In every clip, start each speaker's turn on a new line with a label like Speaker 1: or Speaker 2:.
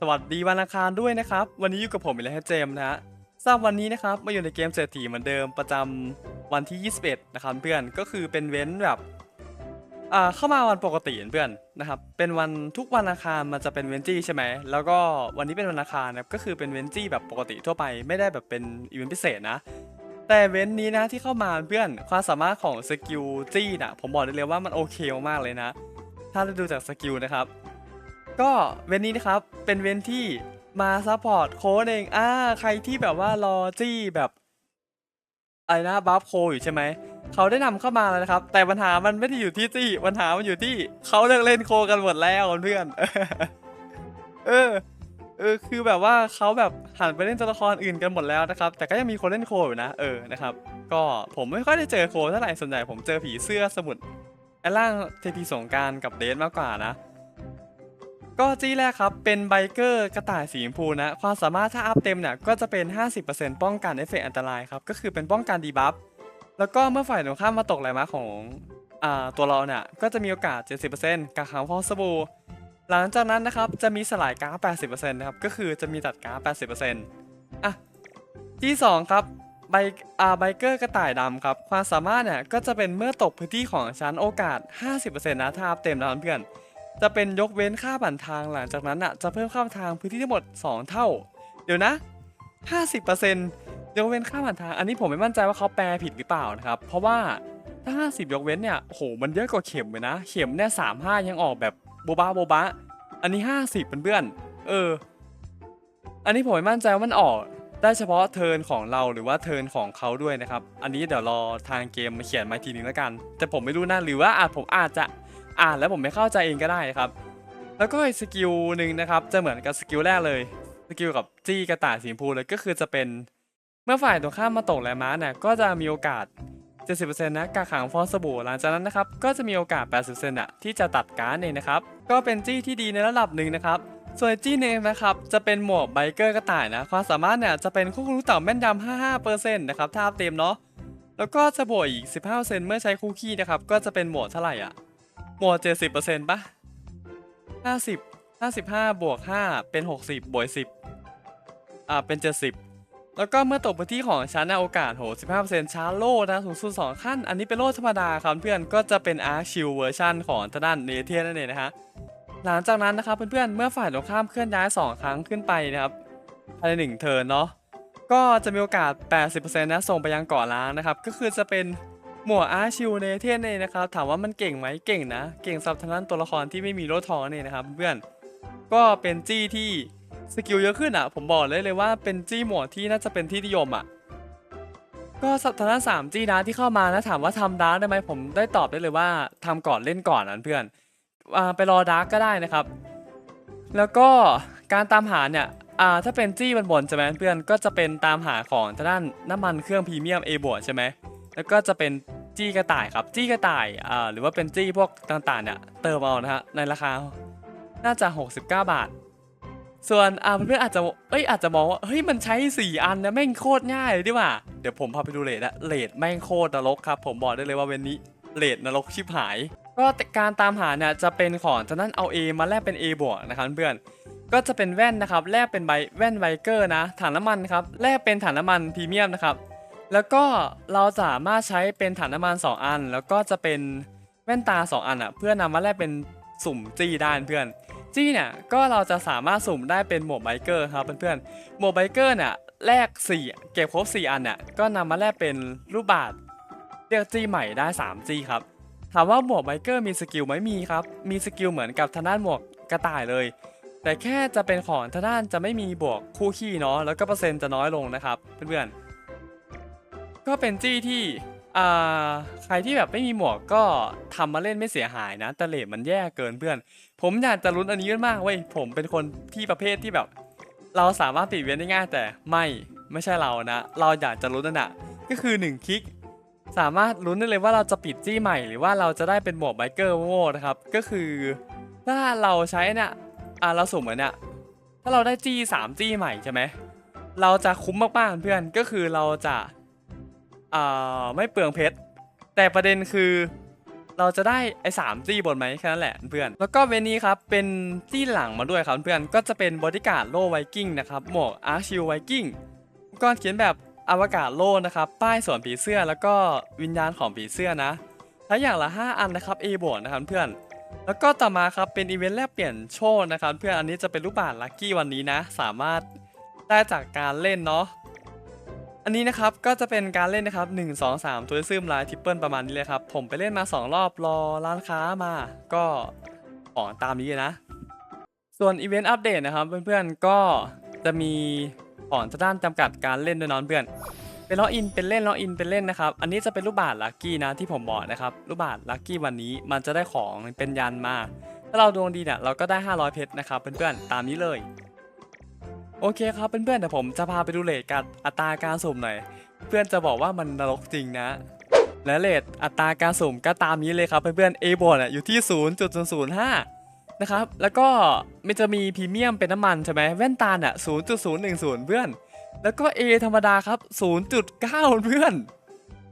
Speaker 1: สวัสดีวันอังคารด้วยนะครับ วันนี้อยู่กับผมอีกแล้วฮเจมนะฮะสำหรับวันนี้นะครับมาอยู่ในเกมเศรษฐีเหมือนเดิมประจำวันที่ 21 นะครับเพื่อนก็คือเป็นเว้นแบบอ่าเข้ามาวันปกติเพื่อนนะครับ เป็นวันทุกวันอังคารมันจะเป็นเวนจี้ใช่ไหมแล้วก็วันนี้เป็นวันอังคารนะครับก็คือเป็นเวนจี้แบบปกติทั่วไปไม่ได้แบบเป็นอีเวนต์พิเศษนะ แต่เว้นนี้นะที่เข้ามาเพื่อนความสามารถของสกิลจี้น่ะผมบอกได้เลยว่ามันโอเคมากๆเลยนะ ถ้าเราดูจากสกิลนะครับ ก็เว้นนี้นะครับ เป็นเว้นที่มาซัพพอร์ตโค้ดเองอ่าใครที่แบบว่ารอจี้แบบอะไรนะบัฟโคอยู่ใช่ไหม เขาได้นำเข้ามาแล้วนะครับ แต่ปัญหามันไม่ได้อยู่ที่จี้ปัญหามันอยู่ที่เขาเลิกเล่นโคกันหมดแล้วเพื่อน เออ เออ คือแบบว่าเขาแบบหันไปเล่นตัวละครอื่นกันหมดแล้วนะครับ แต่ก็ยังมีคนเล่นโคอยู่นะ เออ นะครับ ก็ผมไม่ค่อยได้เจอโคเท่าไหร่ ส่วนใหญ่ผมเจอผีเสื้อสมุดไอ้ร่างเทพีสงกรารกับเดนมากกว่านะ ก็จี้แรกครับ เป็นไบเกอร์กระต่ายสีชมพูนะ ความสามารถถ้าอัพเต็มเนี่ย ก็จะเป็น 50%ป้องกันเอฟเฟกอันตรายครับ ก็คือเป็นป้องกันดีบัฟ แล้วก็เมื่อฝ่ายตรงข้ามมาตกไหลมาของอตัวเราเนี่ย ก็จะมีโอกาส 70%กักขังฟองสบู่หลังจากนั้นนะครับ จะมีสลายกาซ80%นะครับ ก็คือจะมีตัดกาซ80%อะที่2ครับไบอาไบเกอร์กระต่ายดำครับ ความสามารถเนี่ย ก็จะเป็นเมื่อตกพื้นที่ของชั้นโอกาส 50%นะถ้าอัพเต็มแล้วเพื่อน จะเป็นยกเว้นค่าบันทางหลังจากนั้นอะจะเพิ่มค่าบันทางพื้นที่ทั้งหมด 2 เท่า เดี๋ยวนะ 50%ยกเว้นค่าบันทาง อันนี้ผมไม่มั่นใจว่าเขาแปลผิดหรือเปล่านะครับ เพราะว่าถ้า 50 ยกเว้นเนี่ยโหมันเยอะกว่าเข็มเลยนะ เข็มเนี่ย35ยังออกแบบโบบาโบบะอันนี้ 50เป็นเพื่อนเออ อันนี้ผมไม่มั่นใจว่ามันออกได้เฉพาะเทิร์นของเราหรือว่าเทิร์นของเขาด้วยนะครับ อันนี้เดี๋ยวรอทางเกมมาเขียนมาทีนึงแล้วกัน แต่ผมไม่รู้นะหรือว่าอาจผมอาจจะ อ่านแล้วผมไม่เข้าใจเองก็ได้ครับ แล้วก็อีกสกิลหนึ่งนะครับ จะเหมือนกับสกิลแรกเลย สกิลกับจี้กระต่ายสีชมพูเลยก็คือจะเป็นเมื่อฝ่ายตรงข้ามมาตกแลม้าเนี่ยก็จะมีโอกาส 70%นะกาขังฟองสบู่หลังจากนั้นนะครับก็จะมีโอกาส 80%อะที่จะตัดการ์ดเองนะครับ ก็เป็นจี้ที่ดีในระดับหนึ่งนะครับส่วนจี้เองนะครับจะเป็นหมวกไบเกอร์กระต่ายนะความสามารถเนี่ยจะเป็นควบคุมลูกเต่าแม่นยำ55%นะครับถ้าเต็มเนาะแล้วก็จะบวกอีก 15%เมื่อใช้คู่ขี้นะครับก็จะเป็นหมวกเท่าไหร่อะ หมวก70%ปอร์เซ็นต์ปะ50 55บห้าสิบห้าบวก5เป็น60บบวก10อ่าเป็น70แล้วก็เมื่อตกพื้นที่ของชั้นนะโอกาสโห15%ชาร์โล่นะสูงสุด2ขั้น อันนี้เป็นโล่ธรรมดาครับเพื่อนก็จะเป็นอาร์ชิลเวอร์ชันของทางด้านเนเทียนั่นเองนะฮะหลังจากนั้นนะครับเพื่อนๆเมื่อฝ่ายตรงข้ามเคลื่อนย้าย 2 ครั้งขึ้นไปนะครับภายใน1เทิร์นเนาะก็จะมีโอกาส 80%นะส่งไปยังเกาะล้างนะครับ ก็คือจะเป็น หมวอาร์ชิลเนเทียนเองนะครับถามว่ามันเก่งไหมเก่งนะ เก่งสับทางด้านตัวละครที่ไม่มีโล่ทองนั่นเองนะครับเพื่อนก็เป็นจี้ที่สกิลเยอะขึ้นอะ ผมบอกเลยเลยว่าเป็นจี้หมวที่น่าจะเป็นที่นิยมอะก็สัปดาห์สามจี้นะที่เข้ามานะถามว่าทำดาร์กได้ไหมผมได้ตอบได้เลยว่าทำก่อนเล่นก่อนนั้นเพื่อนอไปรอดาร์กก็ได้นะครับ แล้วก็การตามหาเนี่ยอ่าถ้าเป็นจี้บนบนใช่ไหมเพื่อนก็จะเป็นตามหาของทางด้านน้ำมันเครื่องพรีเมียม A บวกใช่ไหมแล้วก็จะเป็น จี้กระต่ายครับ จี้กระต่ายอ่าหรือว่าเป็นจี้พวกต่างๆเนี่ยเติมเอานะฮะในราคา น่าจะ 69 บาท ส่วนอ่าเพื่อนๆอาจจะเอ้ยอาจจะมองว่าเฮ้ยมันใช้ 4 อันนะแม่งโคตรง่ายเลยดีว่าเดี๋ยวผมพาไปดูเลทอะเลทแม่งโคตรนรกครับ ผมบอกได้เลยว่าเวนนี้เลทนรกชิบหาย ก็การตามหาเนี่ยจะเป็นของจากนั้นเอา A มาแลกเป็น A บวกนะครับเพื่อนก็จะเป็นแว่นนะครับแลกเป็นใบแว่นไวเกอร์นะถังน้ำมันครับแลกเป็นถังน้ำมันพรีเมียมนะครับ แล้วก็เราสามารถใช้เป็นถังน้ำมัน 2 อัน แล้วก็จะเป็นแว่นตา 2 อันอะเพื่อนำมาแลกเป็นสุ่มจี้ได้เพื่อนจี้เนี่ยก็เราจะสามารถสุ่มได้เป็นหมวกไบเกอร์ครับเพื่อนๆหมวกไบเกอร์เนี่ยแลก4เก็บครบ4อันเนี่ยก็นำมาแลกเป็นรูปบาทเรียกจี้ใหม่ได้3จี้ครับถามว่าหมวกไบเกอร์มีสกิลไหมมีครับมีสกิลเหมือนกับทางด้านหมวกกระต่ายเลย แต่แค่จะเป็นของทางด้านจะไม่มีบวกคู่ขี้เนาะแล้วก็เปอร์เซ็นต์จะน้อยลงนะครับเพื่อนๆ ก็เป็นจี้ที่อ่าใครที่แบบไม่มีหมวกก็ทำมาเล่นไม่เสียหายนะแต่เลทมันแย่เกินเพื่อน ผมอยากจะลุ้นอันนี้มากเว้ยผมเป็นคนที่ประเภทที่แบบ เราสามารถปิดเวียนได้ง่ายแต่ไม่ไม่ใช่เรานะ เราอยากจะลุ้นนั่นน่ะก็คือ1คลิกสามารถลุ้นได้เลยว่าเราจะปิดจี้ใหม่หรือว่าเราจะได้เป็นหมวกไบเกอร์โง่นะครับก็คือถ้าเราใช้เนี่ยอ่าเราสุ่มเหมือนเนี่ยถ้าเราได้จี้สามจี้ใหม่ใช่ไหมเราจะคุ้มมากๆเพื่อนก็คือเราจะ อ่าไม่เปลืองเพชรแต่ประเด็นคือเราจะได้ไอ้สามจี้บนไหมแค่นั้นแหละเพื่อน แล้วก็เวนนี้ครับ เป็นจี้หลังมาด้วยครับเพื่อน ก็จะเป็นบอดี้การ์ดโล่ไวกิ้งนะครับ หมวกอาร์ชิลไวกิ้งก็เขียนแบบอวกาศโล่นะครับ ป้ายสวนผีเสื้อแล้วก็วิญญาณของผีเสื้อนะถ้าอย่างละ 5 อันนะครับ A บวกนะครับเพื่อน แล้วก็ต่อมาครับเป็นอีเวนต์แลกเปลี่ยนโชคนะครับ เพื่อน อันนี้จะเป็นรูปบาทลัคกี้วันนี้นะ สามารถได้จากการเล่นเนาะ อันนี้นะครับก็จะเป็นการเล่นนะครับ 1 2 3 ตัวซึมไลน์ทิปเปิลประมาณนี้เลยครับ ผมไปเล่นมา 2 รอบรอร้านค้ามา ก็ของตามนี้เลยนะ ส่วนอีเวนต์อัปเดตนะครับ เพื่อนๆก็จะมีของทางด้านจำกัดการเล่นด้วยเนอนเพื่อนเป็นล็อกอินเป็นเล่นล็อกอินเป็นเล่นนะครับ อันนี้จะเป็นรูปบาทลัคกี้นะที่ผมบอกนะครับรูปบาทลัคกี้วันนี้มันจะได้ของเป็นยันมา ถ้าเราดวงดีเนี่ยเราก็ได้ 500 เพชรนะครับเพื่อนๆตามนี้เลย โอเคครับเพื่อนๆเดี๋ยวผมจะพาไปดูเลทการอัตราการสุ่มหน่อย เพื่อนจะบอกว่ามันนรกจริงนะ และเลทอัตราการสุ่มก็ตามนี้เลยครับเพื่อนๆ A บอร์อยู่ที่ 0.005 นะครับ แล้วก็มันจะมีพรีเมียมเป็นน้ำมันใช่ไหมแว่นตาเนี่ย0.010 เพื่อน แล้วก็ A ธรรมดาครับ 0.9 เพื่อน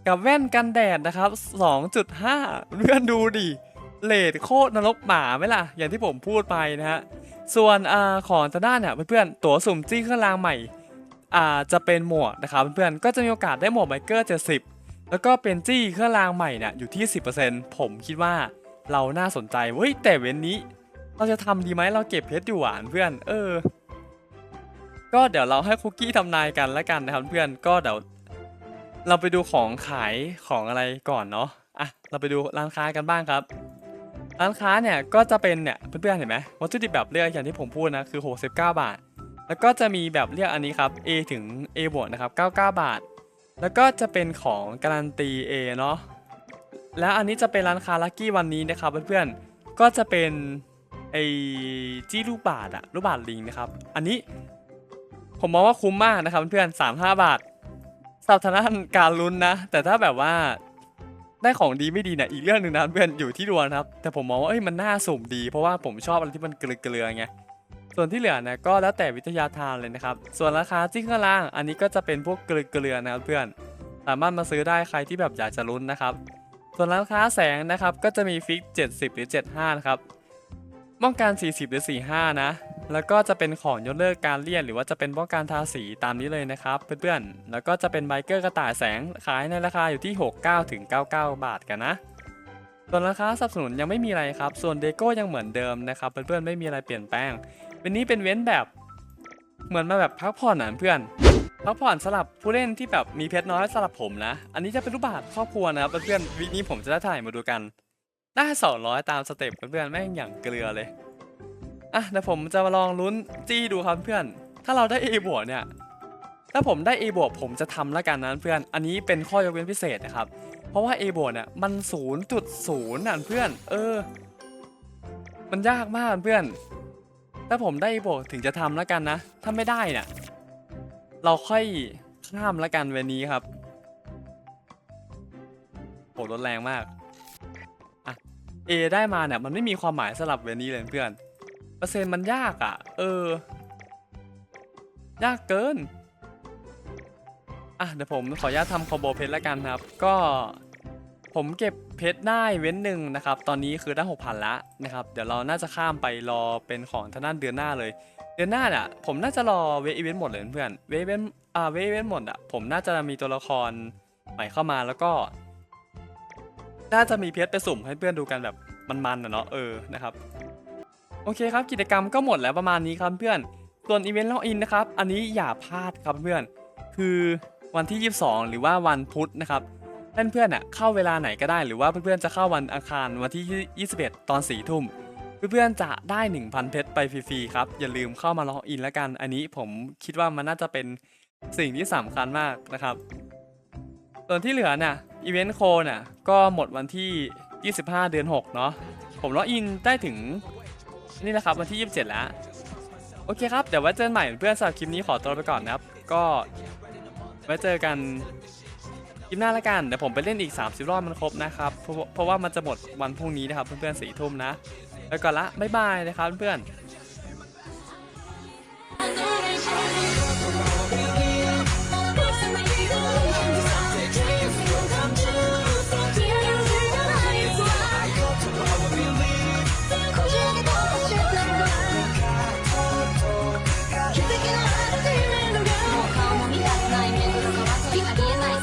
Speaker 1: กับแว่นกันแดดนะครับ 2.5 เพื่อนดูดิเลทโคตรนรกหมาไหมล่ะ อย่างที่ผมพูดไปนะฮะ ส่วนอของทาด้านเนี่ยเพื่อนๆ ตั๋วสุ่มจี้เครื่องรางใหม่อาจะเป็นหมวกนะครับเพื่อนๆ ก็จะมีโอกาสได้หมวกไบเกอร์70 แล้วก็เป็นจี้เครื่องรางใหม่เนี่ยอยู่ที่ 10%ผมคิดว่าเราน่าสนใจเว้ยแต่เว้นนี้ เราจะทำดีไหมเราเก็บเพชรอยู่หวานเพื่อน เออ ก็เดี๋ยวเราให้คุกกี้ทำนายกันแล้วกันนะครับเพื่อนก็เดี๋ยวเราไปดูของขายของอะไรก่อนเนาะอะเราไปดูร้านค้ากันบ้างครับ ร้านค้าเนี่ยก็จะเป็นเนี่ยเพื่อนๆเห็นไหมวัตถุดิบแบบเลือกอย่างที่ผมพูดนะคือ 69 บาท แล้วก็จะมีแบบเลือกอันนี้ครับ A ถึง A บวกนะครับ 99 บาท แล้วก็จะเป็นของการันตี A เนาะแล้วอันนี้จะเป็นร้านค้าลัคกี้วันนี้นะครับเพื่อนๆก็จะเป็นไอจี้ลูกบาทอะลูกบาทลิงนะครับ อันนี้ผมมองว่าคุ้มมากนะครับเพื่อนๆ35บาทสำหรับทางด้านการลุ้นนะ แต่ถ้าแบบว่า ได้ของดีไม่ดีเนี่ยอีกเรื่องหนึ่งนะเพื่อนอยู่ที่ดวงนะครับ แต่ผมมองว่าเอ้ยมันน่าสุ่มดี เพราะว่าผมชอบอะไรที่มันเกลือๆไงส่วนที่เหลือนี่ยก็แล้วแต่วิทยาทานเลยนะครับ ส่วนราคาจิ้งข้างล่าง อันนี้ก็จะเป็นพวกเกลือๆนะครับเพื่อน สามารถมาซื้อได้ใครที่แบบอยากจะลุ้นนะครับ ส่วนราคาแสงนะครับก็จะมีฟิก 70 หรือ 75 นะครับป้องกัน 40 หรือ 45 นะ แล้วก็จะเป็นของยกเลิกการเลี่ยน หรือว่าจะเป็นป้องกันทาสีตามนี้เลยนะครับเพื่อนๆ แล้วก็จะเป็นไบเกอร์กระต่ายแสงขายในราคาอยู่ที่ 69ถึง99 บาทกันนะส่วนราคาสนับสนุนยังไม่มีอะไรครับ ส่วนเดโก้ยังเหมือนเดิมนะครับเพื่อนๆไม่มีอะไรเปลี่ยนแปลงวันนี้เป็นเว้นแบบเหมือนมาแบบพักผ่อนอะเพื่อนพักผ่อนสลับผู้เล่นที่แบบมีเพชรน้อยสลับผมนะ อันนี้จะเป็นรูปบาทครอบครัวนะครับเพื่อนๆวิกนี้ผมจะได้ถ่ายมาดูกัน ได้ 200 ตามสเต็ปเพื่อนๆแม่งอย่างเกลือเลย อะเดี๋ยวผมจะมาลองลุ้นจี้ดูครับเพื่อน ถ้าเราได้ A บวกเนี่ย ถ้าผมได้ A บวกผมจะทำแล้วกันนะเพื่อน อันนี้เป็นข้อยกเว้นพิเศษนะครับ เพราะว่า A บวกเนี่ยมัน 0.0น่ะเพื่อน เออ มันยากมากเพื่อน ถ้าผมได้ A บวกถึงจะทำแล้วกันนะ ถ้าไม่ได้เนี่ย เราค่อยข้ามแล้วกันเวนนี้ครับโหรถแรงมาก อะ A ได้มาเนี่ยมันไม่มีความหมายสำหรับเวนนี้เลยเพื่อน อร์เซ็นต์มันยากอะ เออ ยากเกิน อะเดี๋ยวผมขออนุญาตทำคอมโบเพชรแล้วกันครับ ก็ผมเก็บเพชรได้เว้นหนึ่งนะครับ ตอนนี้คือได้หกพันละนะครับ เดี๋ยวเราน่าจะข้ามไปรอเป็นของทางด้านเดือนหน้าเลย เดือนหน้าเนี่ยผมน่าจะรอเวอีเวนต์หมดเลยเพื่อน เวอีเวนต์อ่า เวอีเวนต์หมดอะ ผมน่าจะมีตัวละครใหม่เข้ามาแล้วก็ น่าจะมีเพชรไปสุ่มให้เพื่อนดูกันแบบมันๆนะเนาะ เออ นะครับ โอเคครับกิจกรรมก็หมดแล้วประมาณนี้ครับเพื่อน ส่วนอีเวนต์ล็อกอินนะครับ อันนี้อย่าพลาดครับเพื่อน คือวันที่ 22 หรือว่าวันพุธนะครับเพื่อนๆอะเข้าเวลาไหนก็ได้หรือว่าเพื่อนๆจะเข้าวันอังคารวันที่ 21 ตอน4ทุ่มเพื่อนๆจะได้ 1,000 เพชรไปฟรีๆครับ อย่าลืมเข้ามาล็อกอินแล้วกัน อันนี้ผมคิดว่ามันน่าจะเป็นสิ่งที่สำคัญมากนะครับ ส่วนที่เหลือเนี่ยอีเวนต์โคน่ะก็หมดวันที่ 25 เดือน 6 เนาะผมล็อกอินได้ถึง นี่แหละครับวันที่ 27 แล้ว โอเคครับ เดี๋ยวไว้เจอใหม่เพื่อนสำหรับคลิปนี้ขอตัวไปก่อนนะครับ ก็ไว้เจอกันคลิปหน้าละกัน เดี๋ยวผมไปเล่นอีก 30 รอบมันครบนะครับ เพราะเพราะว่ามันจะหมดวันพรุ่งนี้นะครับเพื่อนๆสี่ทุ่มนะ ไปก่อนละ บ๊ายบายนะครับเพื่อนๆ